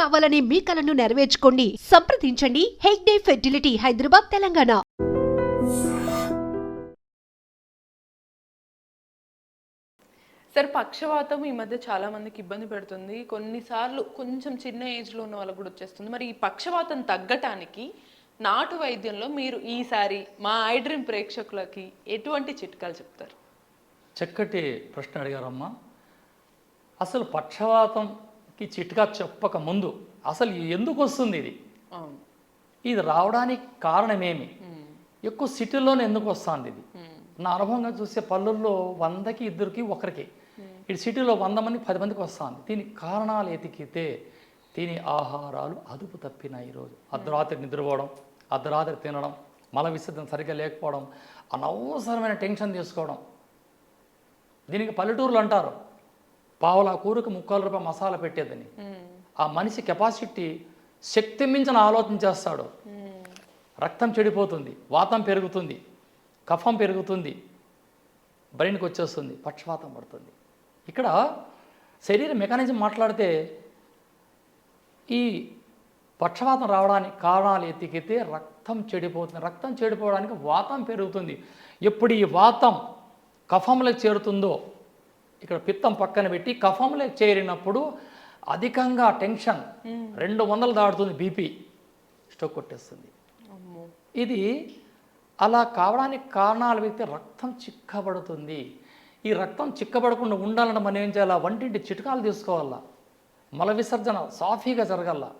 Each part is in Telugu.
కావాలనే మీ కలను నెరవేర్చుకోండి. సంప్రదించండి. హెగ్డే ఫెర్టిలిటీ హైదరాబాద్ తెలంగాణ. సార్ పక్షవాతం ఈ మధ్య చాలా మందికి ఇబ్బంది పెడుతుంది. కొన్నిసార్లు కొంచెం చిన్న ఏజ్లో ఉన్న వాళ్ళకు కూడా వచ్చేస్తుంది. మరి ఈ పక్షవాతం తగ్గటానికి నాటు వైద్యంలో మీరు ఈసారి మా ఐడ్రీమ్ ప్రేక్షకులకి ఎటువంటి చిట్కాలు చెప్తారు? చక్కటి ప్రశ్న అడిగారమ్మా. అసలు పక్షవాతంకి చిట్కా చెప్పక ముందు అసలు ఎందుకు వస్తుంది ఇది? ఇది రావడానికి కారణమేమి? మ్మ్. ఎక్కువ సిటీలోనే ఎందుకు వస్తుంది ఇది. నా అనుభవంగా చూస్తే పల్లెల్లో వందకి ఇద్దరికి ఒకరికి. ఇటు సిటీలో వంద మంది పది మందికి వస్తుంది. దీనికి కారణాలు ఎతికితే తిని ఆహారాలు అదుపు తప్పినాయి ఈరోజు అర్ధరాత్రి నిద్రపోవడం అర్ధరాత్రి తినడం మల విసర్జన సరిగ్గా లేకపోవడం అనవసరమైన టెన్షన్ తీసుకోవడం. దీనికి పల్లెటూరులు అంటారు. పావుల కూరకు ముక్కాల రూపాయ మసాలా పెట్టేదని మ్మ్. ఆ మనిషి కెపాసిటీ శక్తి మించిన ఆలోచన చేస్తాడు. మ్మ్. రక్తం చెడిపోతుంది వాతం పెరుగుతుంది కఫం పెరుగుతుంది బ్రెయిన్కి వచ్చేస్తుంది పక్షవాతం పడుతుంది. ఇక్కడ శరీర మెకానిజం మాట్లాడితే ఈ పక్షవాతం రావడానికి కారణాలు ఎత్తికితే రక్తం చెడిపోతుంది. రక్తం చెడిపోవడానికి వాతం పెరుగుతుంది. ఎప్పుడు ఈ వాతం కఫంలోకి చేరుతుందో ఇక్కడ పిత్తం పక్కన పెట్టి కఫంలోకి చేరినప్పుడు అధికంగా టెన్షన్. రెండు వందలు దాటుతుంది బీపీ. స్ట్రోక్ కొట్టేస్తుంది. ఇది అలా కావడానికి కారణాలు వెళ్తే రక్తం చిక్కబడుతుంది. ఈ రక్తం చిక్కబడకుండా ఉండాలంటే మనం ఏం చేయాలా? వంటింటి చిట్కాలు తీసుకోవాలా? మల విసర్జన సాఫీగా జరగాల.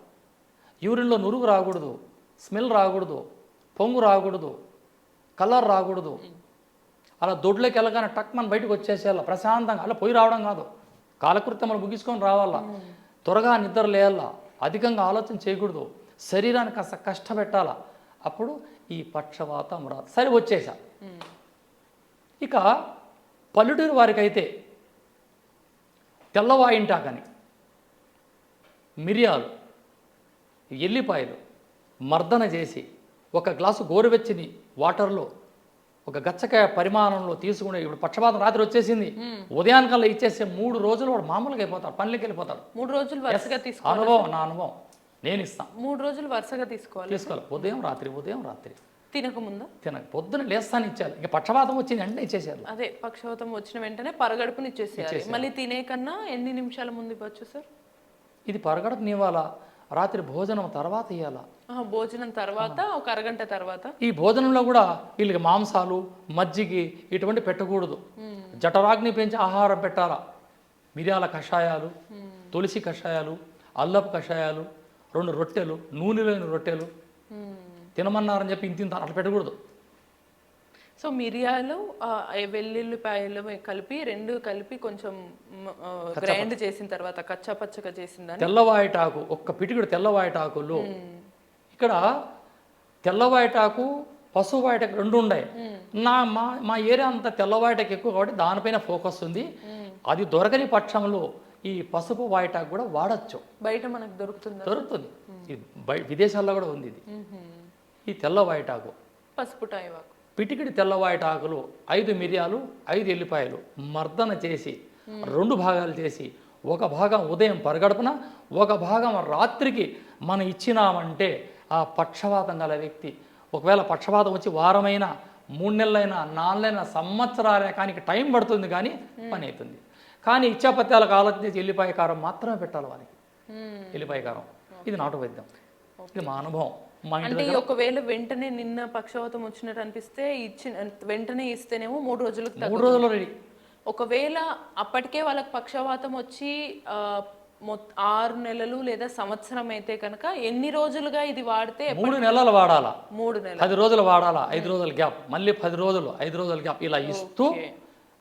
యూరిన్లో నురుగు రాకూడదు. స్మెల్ రాకూడదు. పొంగు రాకూడదు. కలర్ రాకూడదు. అలా దొడ్లోకి వెళ్ళగానే టక్ మన బయటకు వచ్చేసేయాల? ప్రశాంతంగా. అలా పోయి రావడం కాదు. కాలకృత్యములు ముగించుకొని రావాలా? త్వరగా నిద్ర లేయాలా? అధికంగా ఆలోచన చేయకూడదు. శరీరానికి కాస్త కష్టపెట్టాలా? అప్పుడు ఈ పక్షవాతం రాదు. సరే వచ్చేసా. ఇక పల్లెటూరు వారికైతే తెల్లవాయింటాకని మిరియాలు ఎల్లిపాయలు మర్దన చేసి ఒక గ్లాసు గోరువెచ్చని వాటర్లో ఒక గచ్చకాయ పరిమాణంలో తీసుకునే ఇప్పుడు పక్షపాతం రాత్రి వచ్చేసింది. ఉదయానికల్లా ఇచ్చేస్తే మూడు రోజులు వాడు మామూలుగా అయిపోతాడు పనులకి వెళ్ళిపోతాడు. మూడు రోజులు వరుసగా తీసుకో అనుభవం నా అనుభవం. నేను ఇస్తాను మూడు రోజులు వరుసగా తీసుకోవాలి. తీసుకోవాలి. ఉదయం రాత్రి ఉదయం రాత్రి. తినకముందా తినక పొద్దున లేస్తాను ఇచ్చాలి ఇంకా పక్షపాతం వచ్చింది వెంటనే ఇచ్చేసేయాలి. అదే పక్షవాతం వచ్చిన వెంటనే పరగడుపుని ఇచ్చేసేయాలి. మళ్ళీ తినే కన్నా ఎన్ని నిమిషాల ముందు ఇవ్వచ్చు సార్? ఇది పరగడపు నీవాలా రాత్రి భోజనం తర్వాత ఇవ్వాలా భోజనం తర్వాత ఒక అరగంట తర్వాత. ఈ భోజనంలో కూడా వీళ్ళకి మాంసాలు మజ్జిగి ఇటువంటి పెట్టకూడదు. జఠరాగ్ని పెంచి ఆహారం పెట్టాలా? మిరియాల కషాయాలు తులసి కషాయాలు అల్లపు కషాయాలు రెండు రొట్టెలు నూనె లేని రొట్టెలు. తినమన్నారని చెప్పి ఇంత ఇంత అట్లా పెట్టకూడదు. సో మిరియాలు వెల్లుల్లిపాయలు కలిపి రెండు కలిపి కొంచెం గ్రైండ్ చేసిన తర్వాత కచ్చా పచ్చగా చేసిందని. తెల్లవాయటాకు ఒక్క పిటికుడు తెల్లవాయటాకులు ఇక్కడ తెల్లవాయటాకు పసువాయటకు రెండు ఉన్నాయి. నా మా మా ఏరియా అంతా తెల్లవాయటకు ఎక్కువ కాబట్టి దానిపైన ఫోకస్ ఉంది. అది దొరకని పక్షంలో ఈ పసుపు వాయటాకు కూడా వాడచ్చు. బయట మనకు దొరుకుతుందా? దొరుకుతుంది. ఇది విదేశాల్లో కూడా ఉంది ఇది. ఈ తెల్ల వాయటాకు పసుపు టాయివాకు పిటికిడి తెల్ల వాయటాకులు ఐదు మిరియాలు ఐదు ఎల్లిపాయలు మర్దన చేసి రెండు భాగాలు చేసి ఒక భాగం ఉదయం పరగడుపున ఒక భాగం రాత్రికి మనం ఇచ్చినామంటే ఆ పక్షవాతం గల వ్యక్తి. ఒకవేళ పక్షవాతం వచ్చి వారమైనా మూడు నెలలైనా నాలుగైనా సంవత్సరాలే కానీ టైం పడుతుంది కానీ పని అవుతుంది. కానీ ఇచ్చాపత్యాలకు ఆలోచన చేసి ఎల్లిపాయ కారం మాత్రమే పెట్టాలి వారికి. ఎల్లిపాయ కారం. ఇది నాటు వైద్యం ఇది మా అనుభవం. అంటే ఒకవేళ వెంటనే నిన్న పక్షవాతం వచ్చినట్టు అనిపిస్తే ఇచ్చిన వెంటనే ఇస్తేనేమో మూడు రోజులకు మూడు రోజుల్లో రెడీ. ఒకవేళ అప్పటికే వాళ్ళకి పక్షవాతం వచ్చి ఆరు నెలలు లేదా సంవత్సరం అయితే కనుక ఎన్ని రోజులుగా ఇది వాడితే మూడు నెలలు వాడాలా? మూడు నెలలు. పది రోజులు వాడాలా? ఐదు రోజుల గ్యాప్. మళ్ళీ పది రోజులు ఐదు రోజుల గ్యాప్. ఇలా ఇస్తూ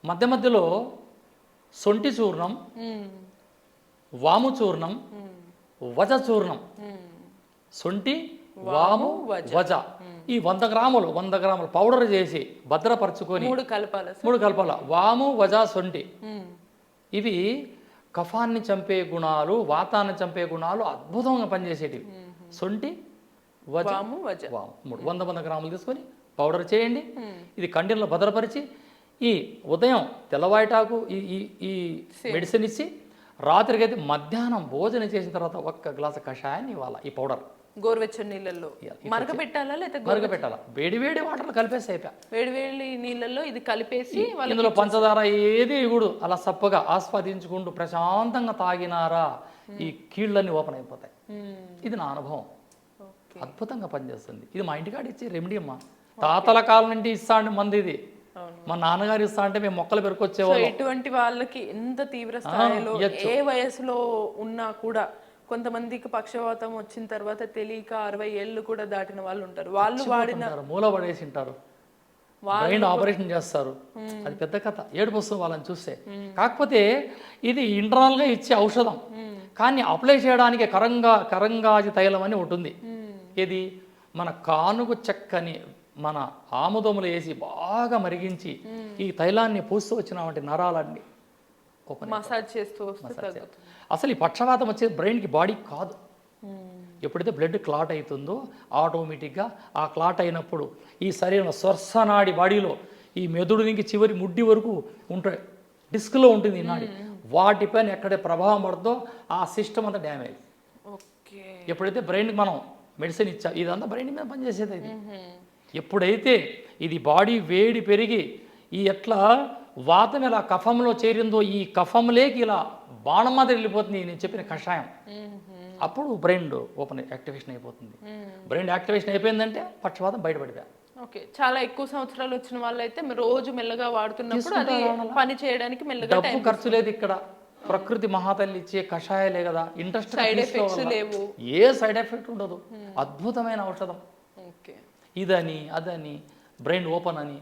మధ్య మధ్యలో సొంటి చూర్ణం మ్మ్. వాము చూర్ణం వజ చూర్ణం. సొంటి వాము వజ. ఈ వంద గ్రాములు వంద గ్రాములు పౌడర్ చేసి భద్రపరచుకొని మూడు కలపాల మూడు కలపాల? వాము వజ సొంటి. ఇవి కఫాన్ని చంపే గుణాలు వాతాన్ని చంపే గుణాలు అద్భుతంగా పనిచేసేటివి. సొంటి వజ వాము మూడు వంద వంద గ్రాములు తీసుకొని పౌడర్ చేయండి. ఇది కండెంలో భద్రపరిచి ఈ ఉదయం తెల్లవాయటాకు ఈ ఈ ఈ మెడిసిన్ ఇచ్చి రాత్రికి అయితే మధ్యాహ్నం భోజనం చేసిన తర్వాత ఒక్క గ్లాసు కషాయాన్ని ఇవ్వాలి ఈ పౌడర్. గోరువెచ్చని నీళ్ళల్లో? మరగ పెట్టాలా లేకపోతే గో- మరుగ పెట్టాలి? వేడి వేడి వాటర్లో కలిపేసి అయిపోయా. వేడి వేడి నీళ్ళల్లో ఇది కలిపేసి ఇందులో పంచదార ఏది ఇగుడు అలా సప్పగా ఆస్వాదించుకుంటూ ప్రశాంతంగా తాగినారా ఈ కీళ్ళన్నీ ఓపెన్ అయిపోతాయి. ఇది నా అనుభవం. అద్భుతంగా పనిచేస్తుంది. ఇది మా ఇంటికాడ ఇచ్చే రెమెడీ అమ్మా. తాతల కాలం నుండి ఇస్తాండి మంది ఇది. మా నాన్నగారు ఇస్తా అంటే మేము మొక్కలు పెరుకొచ్చేవాళ్ళం ఎటువంటి వాళ్ళకి ఎంత తీవ్ర స్థాయిలో ఏ వయసులో ఉన్నా కూడా కొంతమందికి పక్షవాతం వచ్చిన తర్వాత తెలియక అరవై ఏళ్ళు కూడా దాటిన వాళ్ళు ఉంటారు. వాళ్ళు వాడిన మూల పడేసి ఉంటారు బ్రెయిన్ ఆపరేషన్ చేస్తారు. అది పెద్ద కథ. ఏడుపు వస్తుంది వాళ్ళని చూస్తే. కాకపోతే ఇది internal గా ఇచ్చే ఔషధం. కానీ అప్లై చేయడానికి కరంగా కరంగాజి తైలం అని ఉంటుంది. ఇది మన కానుగు చెక్కని మన ఆముదములు వేసి బాగా మరిగించి ఈ తైలాన్ని పూస్తూ వచ్చినామంటే నరాలన్నీ ఓపెన్ మసాజ్ చేస్తూ అసలు ఈ పక్షవాతం వచ్చేది బ్రెయిన్కి బాడీ కాదు. ఎప్పుడైతే బ్లడ్ క్లాట్ అవుతుందో ఆటోమేటిక్గా ఆ క్లాట్ అయినప్పుడు ఈ శరీరం స్వర్శనాడి బాడీలో ఈ మెదుడు నుంచి చివరి ముడ్డి వరకు ఉంటాయి డిస్క్లో ఉంటుంది నాడి వాటిపైన ఎక్కడే ప్రభావం పడుతుందో ఆ సిస్టమ్ అంతా డ్యామేజ్ ఓకే. ఎప్పుడైతే బ్రెయిన్కి మనం మెడిసిన్ ఇచ్చా ఇదంతా బ్రెయిన్ మీద పనిచేసేది ఇది. ఎప్పుడైతే ఇది బాడీ వేడి పెరిగి ఈ ఎట్లా వాతం ఇలా కఫంలో చేరిందో ఈ కఫంలోకి ఇలా బాణం మాదిరి వెళ్ళిపోతుంది నేను చెప్పిన కషాయం. అప్పుడు బ్రెయిన్ ఓపెన్ యాక్టివేషన్ అయిపోతుంది. బ్రెయిన్ యాక్టివేషన్ అయిపోయిందంటే పక్షవాతం బయటపడిపోయా. ఓకే చాలా ఎక్కువ సంవత్సరాలు వచ్చిన వాళ్ళైతే రోజు మెల్లగా వాడుతున్నప్పుడు అది పని చేయడానికి మెల్లగా డబ్బు ఖర్చు లేదు ఇక్కడ. ప్రకృతి మహాతల్లి ఇచ్చే కషాయాలే కదా. ఇంట్రెస్ట్ సైడ్ ఎఫెక్ట్స్ లేవు. ఏ సైడ్ ఎఫెక్ట్ ఉండదు. అద్భుతమైన ఔషధం. ఓకే. ఇదని అదని బ్రెయిన్ ఓపెన్ అని.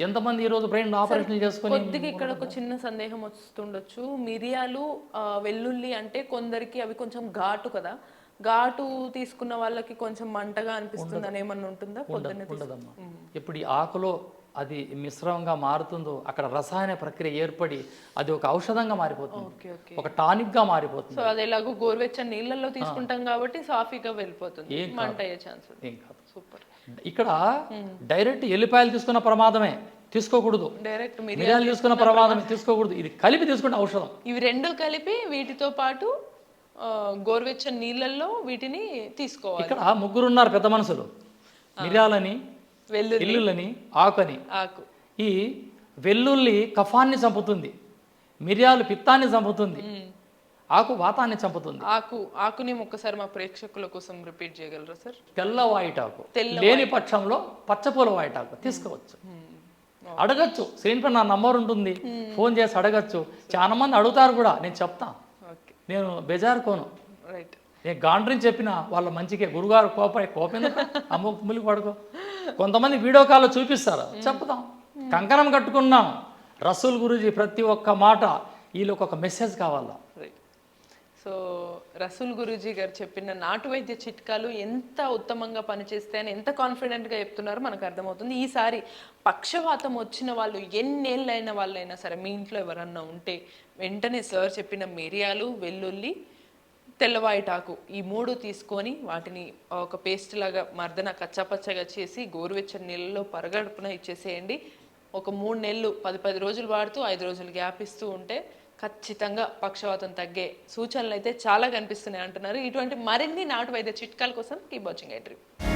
ఎంతమంది ఈరోజు బ్రెయిన్ ఆపరేషన్ చేసుకొని కొద్దిగా ఇక్కడ ఒక చిన్న సందేహం వస్తుండొచ్చు. మిరియాలు ఆ, వెల్లుల్లి అంటే కొందరికి అవి కొంచెం ఘాటు కదా. ఘాటు తీసుకున్న వాళ్ళకి కొంచెం మంటగా అనిపిస్తుంది అని ఏమన్నా ఉంటుందా? ఉండదమ్మా. ఇప్పుడు ఈ ఆకులో అది మిశ్రమంగా మారుతుందో అక్కడ రసాయన ప్రక్రియ ఏర్పడి అది ఒక ఔషధంగా మారిపోతుంది. ఒక టానిక్గా మారిపోతుంది. సో అది ఎలాగో గోరువెచ్చని నీళ్ళల్లో తీసుకుంటాం కాబట్టి సాఫీగా వెళ్ళిపోతుంది. మంట అయ్యే ఛాన్స్ ఏం కాదు. సూపర్. ఇక్కడ డైరెక్ట్ ఎల్లిపాయలు తీసుకున్న ప్రమాదమే. తీసుకోకూడదు. డైరెక్ట్ మీరు మిరియాలు తీసుకున్న ప్రమాదమే. తీసుకోకూడదు. ఇది కలిపి తీసుకుంటే ఔషధం. ఇవి రెండు కలిపి వీటితో పాటు గోరువెచ్చని నీళ్ళల్లో వీటిని తీసుకోవాలి. ఇక్కడ ముగ్గురు ఉన్నారు పెద్ద మనుషులు. మిరియాలని వెల్లుల్లి. ఇల్లులని ఆకని. ఆకు. ఈ వెల్లుల్లి కఫాన్ని చంపుతుంది మిరియాలు పిత్తాన్ని చంపుతుంది ఆకు వాతాన్ని చంపుతుంది. ఆకు ఆకుని ఒక్కసారి మా ప్రేక్షకుల కోసం రిపీట్ చేయగలరా సార్? తెల్ల వాయిటాకు లేని పక్షంలో పచ్చపూల వాయిటాకు తీసుకోవచ్చు. అడగచ్చు. స్క్రీన్ పై నా నంబర్ ఉంటుంది. ఫోన్ చేసి అడగచ్చు. చాలా మంది అడుగుతారు కూడా. నేను చెప్తా. నేను బెజార్ కోను. రైట్. నేను గాండ్రిని చెప్పిన వాళ్ళ మంచికే. గురుగారు కోప కోపం అమ్మ ములికి పడుకో. కొంతమంది వీడియో కాల్లో చూపిస్తారు. చెప్తాం కంకణం కట్టుకున్నాం. రసూల్ గురూజీ ప్రతి ఒక్క మాట వీళ్ళకి ఒక మెసేజ్ కావాలా? సో రసూల్ గురూజీ గారు చెప్పిన నాటు వైద్య చిట్కాలు ఎంత ఉత్తమంగా పనిచేస్తాయని ఎంత కాన్ఫిడెంట్గా చెప్తున్నారో మనకు అర్థమవుతుంది. ఈసారి పక్షవాతం వచ్చిన వాళ్ళు ఎన్నేళ్ళైన వాళ్ళైనా సరే మీ ఇంట్లో ఎవరన్నా ఉంటే వెంటనే సార్ చెప్పిన మిరియాలు వెల్లుల్లి తెల్లవాయిటాకు. ఈ మూడు తీసుకొని వాటిని ఒక పేస్ట్ లాగా మర్దన కచ్చాపచ్చగా చేసి గోరువెచ్చని నీళ్ళలో పరగడుపున ఇచ్చేసేయండి. ఒక మూడు నెలలు పది పది రోజులు వాడుతూ ఐదు రోజులు గ్యాప్ ఇస్తూ ఉంటే ఖచ్చితంగా పక్షవాతం తగ్గే సూచనలు అయితే చాలా కనిపిస్తున్నాయి అంటున్నారు. ఇటువంటి మరిన్ని నాటు వైద్య చిట్కాల కోసం కీప్ వాచింగ్ ఐ డ్రీమ్